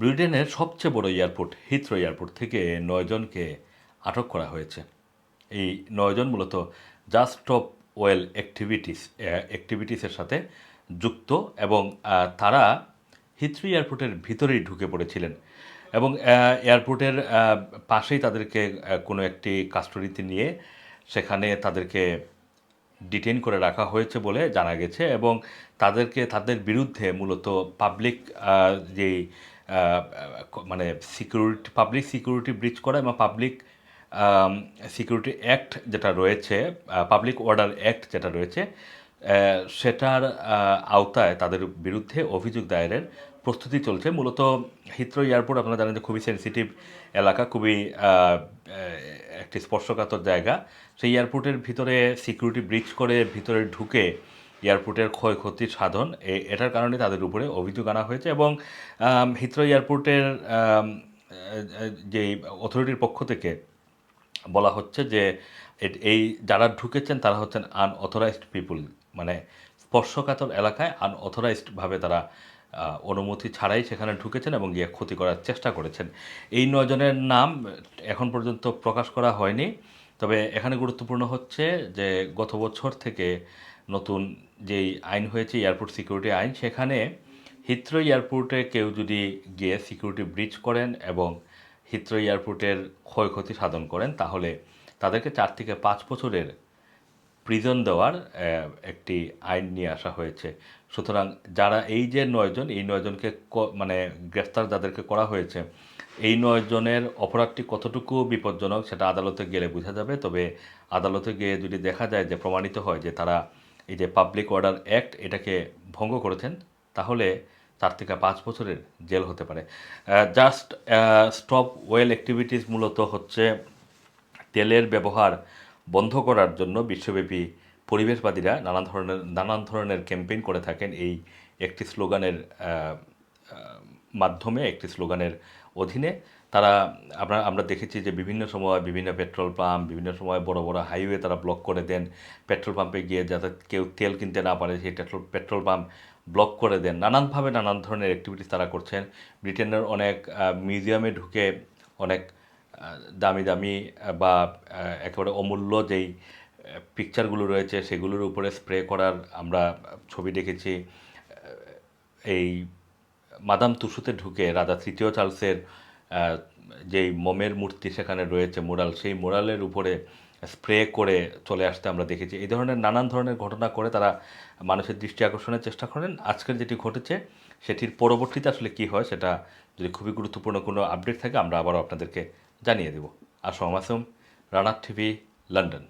ব্রিটেনের সবচেয়ে বড় এয়ারপোর্ট, হিথ্রো এয়ারপোর্ট থেকে নয়জনকে আটক করা হয়েছে। এই নয়জন মূলত জাস্ট স্টপ ওয়েল অ্যাক্টিভিটিস অ্যাক্টিভিটিসের সাথে যুক্ত এবং তারা হিথ্রো এয়ারপোর্টের ভিতরেই ঢুকে পড়েছিলেন এবং এয়ারপোর্টের পাশেই তাদেরকে কোনো একটি কাস্টডিতে নিয়ে সেখানে তাদেরকে ডিটেন করে রাখা হয়েছে বলে জানা গেছে এবং তাদেরকে, তাদের বিরুদ্ধে মূলত পাবলিক যেই মানে সিকিউরিটি পাবলিক সিকিউরিটি ব্রিচ করা এবং পাবলিক সিকিউরিটি অ্যাক্ট যেটা রয়েছে পাবলিক অর্ডার অ্যাক্ট যেটা রয়েছে সেটার আওতায় তাদের বিরুদ্ধে অভিযোগ দায়েরের প্রস্তুতি চলছে। মূলত হিথ্রো এয়ারপোর্ট আপনারা জানেন যে খুবই সেন্সিটিভ এলাকা, খুবই একটি স্পর্শকাতর জায়গা। সেই এয়ারপোর্টের ভিতরে সিকিউরিটি ব্রিচ করে ভিতরে ঢুকে এয়ারপোর্টের ক্ষয়ক্ষতি সাধন। এটার কারণে তাদের উপরে অভিযোগ আনা হয়েছে এবং হিথ্রো এয়ারপোর্টের যে অথরিটির পক্ষ থেকে বলা হচ্ছে যে এই যারা ঢুকেছেন তারা হচ্ছেন আনঅথরাইজড পিপুল মানে স্পর্শকাতর এলাকায় আনঅথরাইজডভাবে তারা অনুমতি ছাড়াই সেখানে ঢুকেছেন এবং গিয়ে ক্ষতি করার চেষ্টা করেছেন। এই নজনের নাম এখন পর্যন্ত প্রকাশ করা হয়নি। তবে এখানে গুরুত্বপূর্ণ হচ্ছে যে গত বছর থেকে নতুন যেই আইন হয়েছে, এয়ারপোর্ট সিকিউরিটি আইন, সেখানে হিথ্রো এয়ারপোর্টে কেউ যদি গিয়ে সিকিউরিটি ব্রিচ করেন এবং হিথ্রো এয়ারপোর্টের ক্ষয়ক্ষতি সাধন করেন, তাহলে তাদেরকে চার থেকে পাঁচ বছরের প্রিজন দেওয়ার একটি আইন নিয়ে আসা হয়েছে। সুতরাং যারা এই যে নয়জন, এই নয়জনকে মানে গ্রেফতার যাদেরকে করা হয়েছে এই নয়জনের অপরাধটি কতটুকু বিপজ্জনক সেটা আদালতে গেলে বোঝা যাবে, তবে আদালতে গিয়ে যদি দেখা যায় যে প্রমাণিত হয় যে তারা এই যে পাবলিক অর্ডার অ্যাক্ট এটাকে ভঙ্গ করেছেন, তাহলে চার থেকে পাঁচ বছরের জেল হতে পারে। জাস্ট স্টপ ওয়েল অ্যাক্টিভিটিস মূলত হচ্ছে তেলের ব্যবহার বন্ধ করার জন্য বিশ্বব্যাপী পরিবেশবাদীরা নানান ধরনের নানান ধরনের ক্যাম্পেইন করে থাকেন। এই একটি স্লোগানের মাধ্যমে, একটি স্লোগানের অধীনে তারা, আমরা আমরা দেখেছি যে বিভিন্ন সময় বিভিন্ন পেট্রোল পাম্প, বিভিন্ন সময় বড় বড় হাইওয়ে তারা ব্লক করে দেন, পেট্রোল পাম্পে গিয়ে যাতে কেউ তেল কিনতে না পারে, সেই পেট্রোল পেট্রোল পাম্প ব্লক করে দেন। নানানভাবে নানান ধরনের অ্যাক্টিভিটিস তারা করছেন। ব্রিটেনের অনেক মিউজিয়ামে ঢুকে অনেক দামি দামি বা একেবারে অমূল্য যেই পিকচারগুলো রয়েছে, সেগুলোর উপরে স্প্রে করার আমরা ছবি দেখেছি। এই মাদাম তুসুতে ঢুকে রাজা তৃতীয় চার্লসের যেই মোমের মূর্তি সেখানে রয়েছে, মোরাল, সেই মোরালের উপরে স্প্রে করে চলে আসতে আমরা দেখেছি। এই ধরনের নানান ধরনের ঘটনা করে তারা মানুষের দৃষ্টি আকর্ষণের চেষ্টা করেন। আজকের যেটি ঘটেছে, সেটির পরবর্তীতে আসলে কি হয় সেটা যদি খুবই গুরুত্বপূর্ণ কোনো আপডেট থাকে, আমরা আবারও আপনাদেরকে জানিয়ে দেব। আসসালামু আলাইকুম রানার টিভি, লন্ডন।